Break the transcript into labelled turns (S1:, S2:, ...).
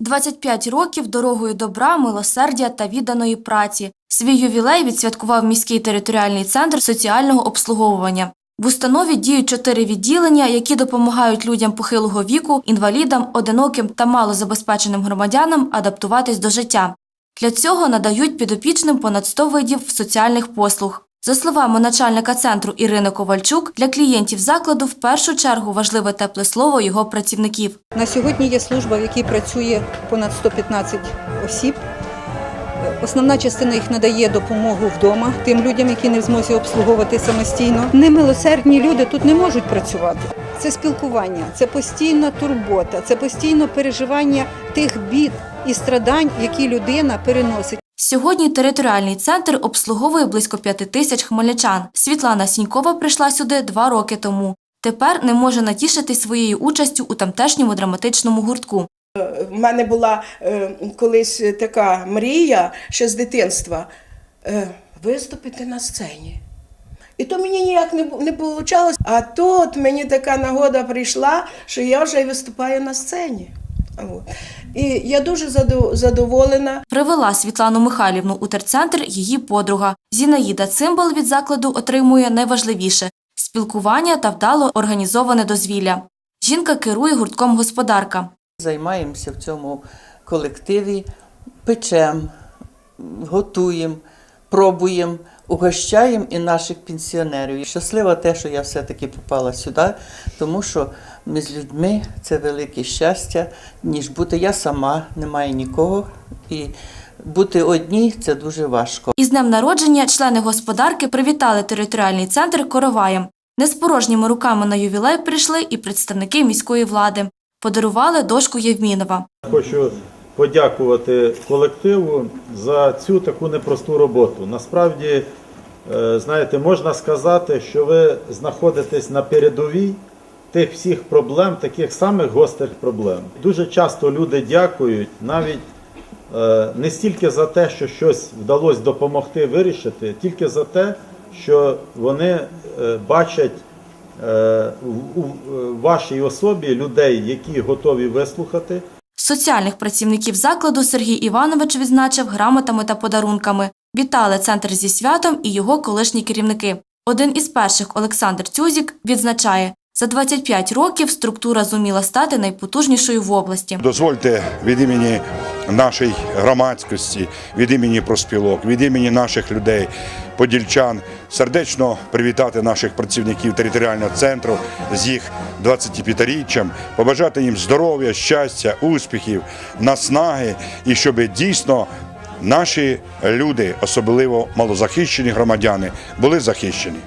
S1: 25 років дорогою добра, милосердя та відданої праці. Свій ювілей відсвяткував міський територіальний центр соціального обслуговування. В установі діють чотири відділення, які допомагають людям похилого віку, інвалідам, одиноким та малозабезпеченим громадянам адаптуватись до життя. Для цього надають підопічним понад 100 видів соціальних послуг. За словами начальника центру Ірини Ковальчук, для клієнтів закладу в першу чергу важливе тепле слово його працівників.
S2: На сьогодні є служба, в якій працює понад 115 осіб. Основна частина їх надає допомогу вдома тим людям, які не в змозі обслуговувати самостійно. Немилосердні люди тут не можуть працювати. Це спілкування, це постійна турбота, це постійне переживання тих бід і страдань, які людина переносить.
S1: Сьогодні територіальний центр обслуговує близько п'яти тисяч хмельничан. Світлана Сінькова прийшла сюди два роки тому. Тепер не може натішити своєю участю у тамтешньому драматичному гуртку.
S3: В мене була е, колись така мрія ще з дитинства е, виступити на сцені. І то мені ніяк не, не вийшло. А тут мені така нагода прийшла, що я вже виступаю на сцені. От. І я дуже задов- задоволена.
S1: Привела Світлану Михайлівну у терцентр її подруга. Зінаїда Цимбал від закладу отримує найважливіше – спілкування та вдало організоване дозвілля. Жінка керує гуртком господарка.
S4: Займаємося в цьому колективі, печемо, готуємо, пробуємо, угощаємо і наших пенсіонерів. Щаслива те, що я все-таки попала сюди, тому що ми з людьми це велике щастя, ніж бути я сама, немає нікого. І бути одній це дуже важко.
S1: Із днем народження члени господарки привітали територіальний центр короваєм. Не з порожніми руками на ювілей прийшли і представники міської влади. Подарували дошку Євмінова.
S5: Хочу подякувати колективу за цю таку непросту роботу. Насправді, е, знаєте, можна сказати, що ви знаходитесь на передовій тих всіх проблем, таких самих гострих проблем. Дуже часто люди дякують навіть е, не стільки за те, що щось вдалося допомогти вирішити, тільки за те, що вони е, бачать у вашій особі людей, які готові вислухати.
S1: Соціальних працівників закладу Сергій Іванович відзначив грамотами та подарунками. Вітали центр зі святом і його колишні керівники. Один із перших Олександр Цюзік відзначає, за 25 років структура зуміла стати найпотужнішою в області.
S6: Дозвольте від імені нашої громадськості, від імені проспілок, від імені наших людей, подільчан, сердечно привітати наших працівників територіального центру з їх 25-річчям, побажати їм здоров'я, щастя, успіхів, наснаги і щоб дійсно наші люди, особливо малозахищені громадяни, були захищені.